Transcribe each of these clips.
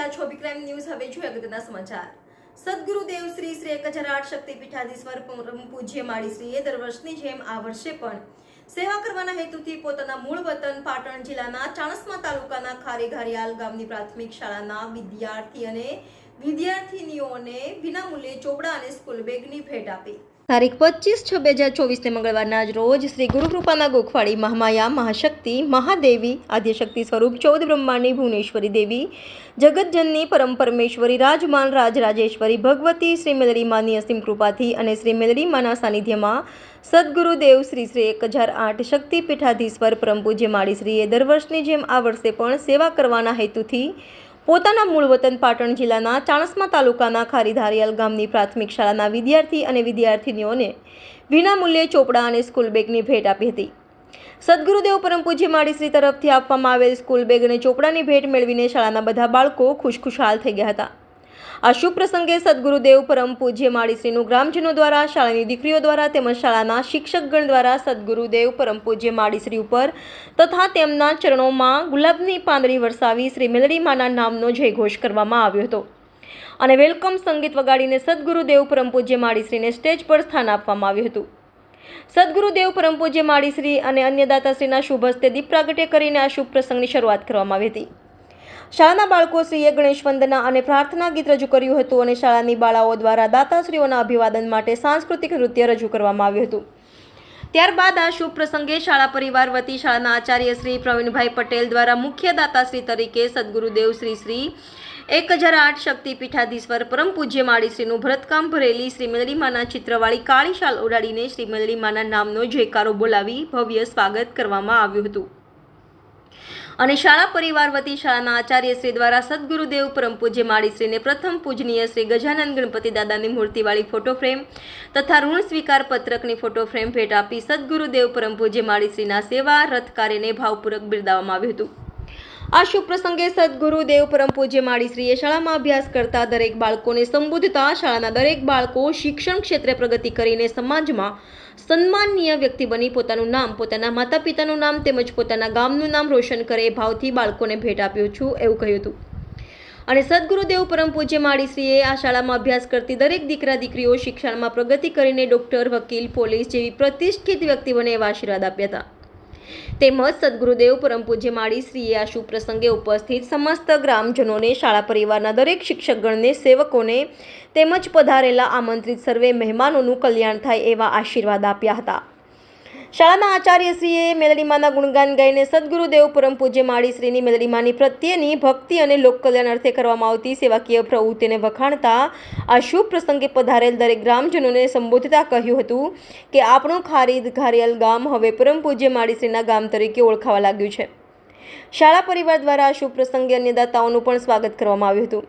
રહ્યા છો વિક્રમ ન્યૂઝ હવે જોઈએ અગત્યના સમાચાર. સદગુરુદેવ શ્રી શ્રી એક હજાર આઠ શક્તિપીઠાધીશ્વર પૂજ્ય માળી શ્રીએ દર વર્ષની જેમ આ વર્ષે પણ સેવા કરવાના હેતુથી પોતાના મૂળ વતન પાટણ જિલ્લાના ચાણસ્મા તાલુકાના ખારેઘારિયાલ ગામની પ્રાથમિક શાળાના વિદ્યાર્થી અને વિદ્યાર્થીનીઓને વિનામૂલ્યે ચોપડા અને સ્કૂલ બેગની ભેટ આપી. તારીખ પચીસ છ બે હજાર ચોવીસને મંગળવારના જ રોજ શ્રી ગુરુકૃપાના ગોખવાડી મહામાયા, મહાશક્તિ, મહાદેવી, આદ્યશક્તિ સ્વરૂપ ચૌદ બ્રહ્માંડની ભુવનેશ્વરી દેવી, જગતજનની પરમ પરમેશ્વરી રાજમાન રાજરાજેશ્વરી ભગવતી, શ્રી મેલડી માની અસીમ કૃપાથી અને શ્રી મેલડી માના સાનિધ્યમાં સદગુરુદેવ શ્રી શ્રી એક હજાર આઠ શક્તિ પીઠાધીશ્વર પરમ પૂજ્ય માળીશ્રીએ દર વર્ષની જેમ આ વર્ષે પણ સેવા કરવાના હેતુથી પોતાના મૂળ વતન પાટણ જિલ્લાના ચાણસ્મા તાલુકાના ખારીધારિયાલ ગામની પ્રાથમિક શાળાના વિદ્યાર્થી અને વિદ્યાર્થીનીઓને વિનામૂલ્યે ચોપડા અને સ્કૂલ બેગની ભેટ આપી હતી. સદગુરુદેવ પરમ પૂજ્ય માળીશ્રી તરફથી આપવામાં આવેલ સ્કૂલ બેગ અને ચોપડાની ભેટ મેળવીને શાળાના બધા બાળકો ખુશખુશાલ થઈ ગયા હતા. આ શુભ પ્રસંગે સદગુરુદેવ પરમ પૂજ્ય માળીશ્રીનું ગ્રામજનો દ્વારા, શાળાની દીકરીઓ દ્વારા તેમજ શાળાના શિક્ષકગણ દ્વારા સદગુરુદેવ પરમ પૂજ્ય માળીશ્રી ઉપર તથા તેમના ચરણોમાં ગુલાબની પાંદડી વરસાવી શ્રી મેલડી માના નામનો જયઘોષ કરવામાં આવ્યો હતો. અને વેલકમ સંગીત વગાડીને સદગુરુદેવ પરમ પૂજ્ય માળીશ્રીને સ્ટેજ પર સ્થાન આપવામાં આવ્યું હતું. સદગુરુદેવ પરમ પૂજ્ય માળીશ્રી અને અન્ય દાતાશ્રીના શુભ હસ્તે દીપ પ્રાગટ્ય કરીને આ શુભ પ્રસંગની શરૂઆત કરવામાં આવી હતી. શાળાના બાળકો શ્રીએ ગણેશ વંદના અને પ્રાર્થના ગીત રજૂ કર્યું હતું અને શાળાની બાળાઓ દ્વારા દાતાશ્રીઓના અભિવાદન માટે સાંસ્કૃતિક નૃત્ય રજૂ કરવામાં આવ્યું હતું. ત્યારબાદ આ શુભ પ્રસંગે શાળા પરિવાર વતી શાળાના આચાર્ય શ્રી પ્રવીણભાઈ પટેલ દ્વારા મુખ્ય દાતાશ્રી તરીકે સદગુરુદેવ શ્રી શ્રી એક હજાર આઠ શક્તિ પીઠાધીશ્વર પરમ પૂજ્ય માળીશ્રીનું ભરતકામ ભરેલી શ્રી મેલડીમાના ચિત્રવાળી કાળી શાલ ઉડાડીને શ્રી મેલડીમાના નામનો જયકારો બોલાવી ભવ્ય સ્વાગત કરવામાં આવ્યું હતું. અને શાળા પરિવાર વતી શાળાના આચાર્ય શ્રી દ્વારા સદગુરુદેવ પરમ પૂજ્ય માળીશ્રીને પ્રથમ પૂજનીય શ્રી ગજાનંદ ગણપતિ દાદાની મૂર્તિવાળી ફોટો ફ્રેમ તથા ઋણ સ્વીકાર પત્રકની ફોટો ફ્રેમ ભેટ આપી સદગુરુદેવ પરમ પૂજ્ય માળીશ્રીના સેવા રથ કાર્યને ભાવપૂર્વક બિરદાવવામાં આવ્યું હતું. આ શુભ પ્રસંગે સદગુરુદેવ પરમ પૂજ્ય માળીશ્રીએ શાળામાં અભ્યાસ કરતા દરેક બાળકોને સંબોધતા શાળાના દરેક બાળકો શિક્ષણ ક્ષેત્રે પ્રગતિ કરીને સમાજમાં સન્માનનીય વ્યક્તિ બની. પોતાનું નામ, પોતાના માતા પિતાનું નામ તેમજ પોતાના ગામનું નામ રોશન કરે ભાવથી બાળકોને ભેટ આપ્યો છું એવું કહ્યું હતું. અને સદગુરુદેવ પરમ પૂજ્ય માળીશ્રીએ આ શાળામાં અભ્યાસ કરતી દરેક દીકરા દીકરીઓ શિક્ષણમાં પ્રગતિ કરીને ડૉક્ટર, વકીલ, પોલીસ જેવી પ્રતિષ્ઠિત વ્યક્તિ બને એવા આશીર્વાદ આપ્યા હતા. તેમજ સદગુરુદેવ પરમ પૂજ્ય માળીશ્રીએ આ શુભ પ્રસંગે ઉપસ્થિત સમસ્ત ગ્રામજનોને, શાળા પરિવારના દરેક શિક્ષકગણને, સેવકોને તેમજ પધારેલા આમંત્રિત સર્વે મહેમાનોનું કલ્યાણ થાય એવા આશીર્વાદ આપ્યા હતા. શાળાના આચાર્યશ્રીએ મેલડીમાના ગુણગાન ગાઈને સદગુરુદેવ પરમ પૂજ્ય માળીશ્રીની મેલડીમાની પ્રત્યેની ભક્તિ અને લોકકલ્યાણ અર્થે કરવામાં આવતી સેવાકીય પ્રવૃત્તિને વખાણતા આ શુભ પ્રસંગે પધારેલ દરેક ગ્રામજનોને સંબોધતા કહ્યું હતું કે આપણું ખારીદ ઘારિયલ ગામ હવે પરમ પૂજ્ય માળીશ્રીના ગામ તરીકે ઓળખાવા લાગ્યું છે. શાળા પરિવાર દ્વારા આ શુભ પ્રસંગે અન્ય દાતાઓનું પણ સ્વાગત કરવામાં આવ્યું હતું.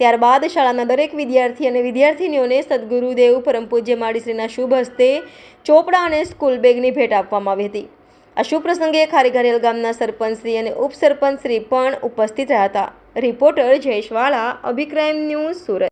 ત્યારબાદ શાળાના દરેક વિદ્યાર્થી અને વિદ્યાર્થીનીઓને સદગુરુદેવ પરમ પૂજ્ય માળીશ્રીના શુભ હસ્તે ચોપડા અને સ્કૂલ બેગની ભેટ આપવામાં આવી હતી. આ શુભ પ્રસંગે ખારીઘારિયલ ગામના સરપંચશ્રી અને ઉપસરપંચશ્રી પણ ઉપસ્થિત રહ્યા હતા. રિપોર્ટર જયેશ વાળા અભિક્રાઇમ ન્યૂઝ સુરત.